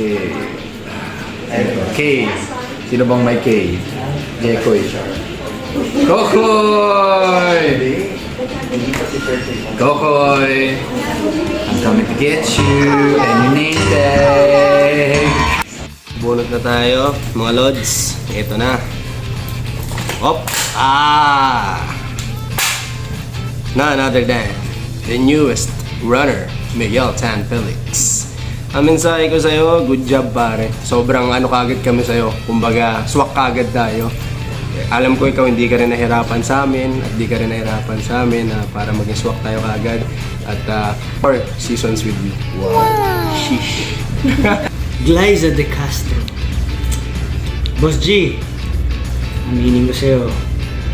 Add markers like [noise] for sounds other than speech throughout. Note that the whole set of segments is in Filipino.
Okay. K. Sino bang may K? Jekoy. Kokoy! Kokoy! I'm coming to get you any name tag. Bunot na tayo, mga lods. Ito na. Op! Ah! None other than the newest runner, Miguel Tan Felix. Ang mensahe ko sa'yo, good job pare. Sobrang ano kagad kami sa'yo. Kumbaga, swak kagad tayo. Alam ko ikaw hindi ka rin nahirapan sa amin at di ka rin nahirapan sa amin na para maging swak tayo kagad at uh, four seasons with you. Wow! Sheesh! [laughs] Glyza de Castro. Boss G, aminin ko sa'yo.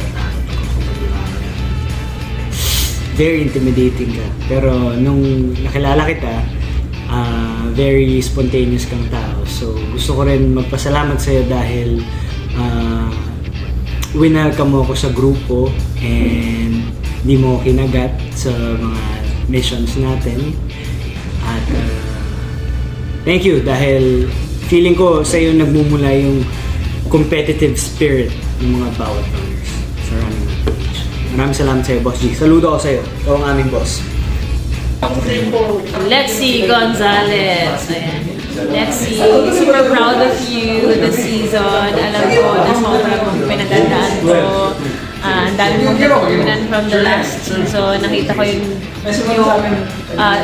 natakot ako. Very intimidating ka. Pero nung nakilala kita, ah, very spontaneous kang tao. So gusto ko rin magpasalamat sa'yo dahil uh, winelcome mo ako sa grupo and di mo kinagat sa mga missions natin. At ah, Thank you dahil feeling ko sa iyo nagmumula yung competitive spirit ng mga bawat runners sa running page. Maraming salamat sa iyo, Boss G. Saludo ako sa iyo. Ikaw ang aming boss. Lexi Gonzalez. Lexi, super proud of you this season. Alam ko na sobrang pinagandaan ko. Ah, ang dami mong natutunan from the last season. Nakita ko yung, yung ah,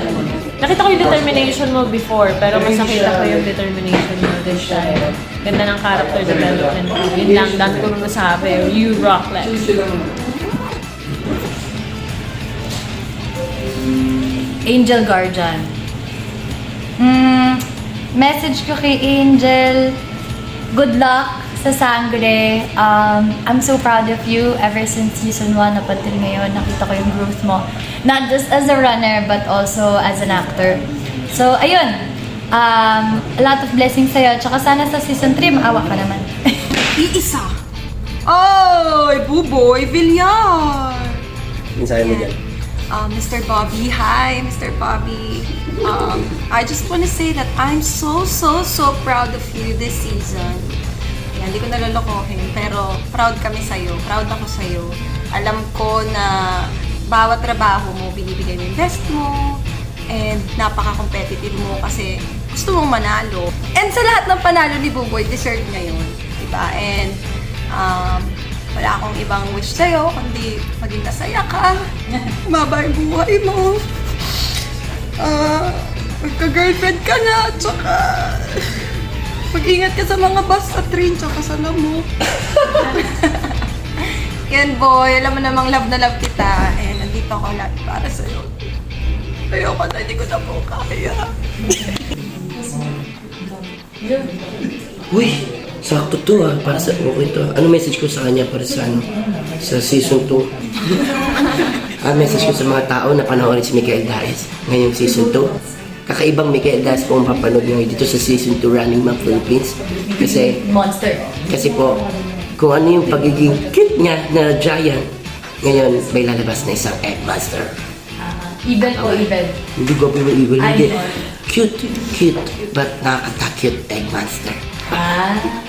nakita ko yung determination mo before, pero mas nakita ko yung determination mo this time. Ganda ng character development. Yun lang, dami ko masabi. You rock, Lex. Angel Guardian. Mm, message ko kay Angel, good luck sa Sangre. Um, I'm so proud of you ever since season 1 up until ngayon. Nakita ko yung growth mo. Not just as a runner, but also as an actor. So, ayun. Um, a lot of blessings sa'yo. Tsaka sana sa season 3, maawa ka naman. [laughs] Iisa. Ay, Buboy Villar. Mensahe mo dyan. Uh, Mr. Bobby, hi, Mr. Bobby. Um, I just want to say that I'm so, so, so proud of you this season. Yan, hindi ko nalolokohin, pero proud kami sa'yo. Proud ako sa'yo. Alam ko na bawat trabaho mo, binibigay mo yung best mo, and napaka-competitive mo kasi gusto mong manalo. And sa lahat ng panalo ni Buboy, deserve niya yun. Diba? And um, wala akong ibang wish sa'yo, kundi maging masaya ka. [laughs] Umaba yung buhay mo. Ah, magka-girlfriend ka na, tsaka mag-ingat ka sa mga bus sa train, tsaka sa lamo. [laughs] Yan boy, alam mo namang love na love kita. And nandito ako lahat para sa'yo. Ayoko na, hindi ko na po kaya. Uy, sakto to ah. Para sa, okay to. Ano message ko sa kanya para sa ano? Sa season 2? [laughs] ah, message ko sa mga tao na panoorin si Miguel Daes ngayong season 2. Kakaibang Miguel Daes po ang papanood nyo dito sa season 2 Running Man Philippines. Kasi, Monster. kasi po, kung ano yung pagiging cute niya na giant, ngayon may lalabas na isang egg master. Evil o evil? Hindi ko pero evil, hindi. Cute, cute, but nakaka-cute egg monster. Ah.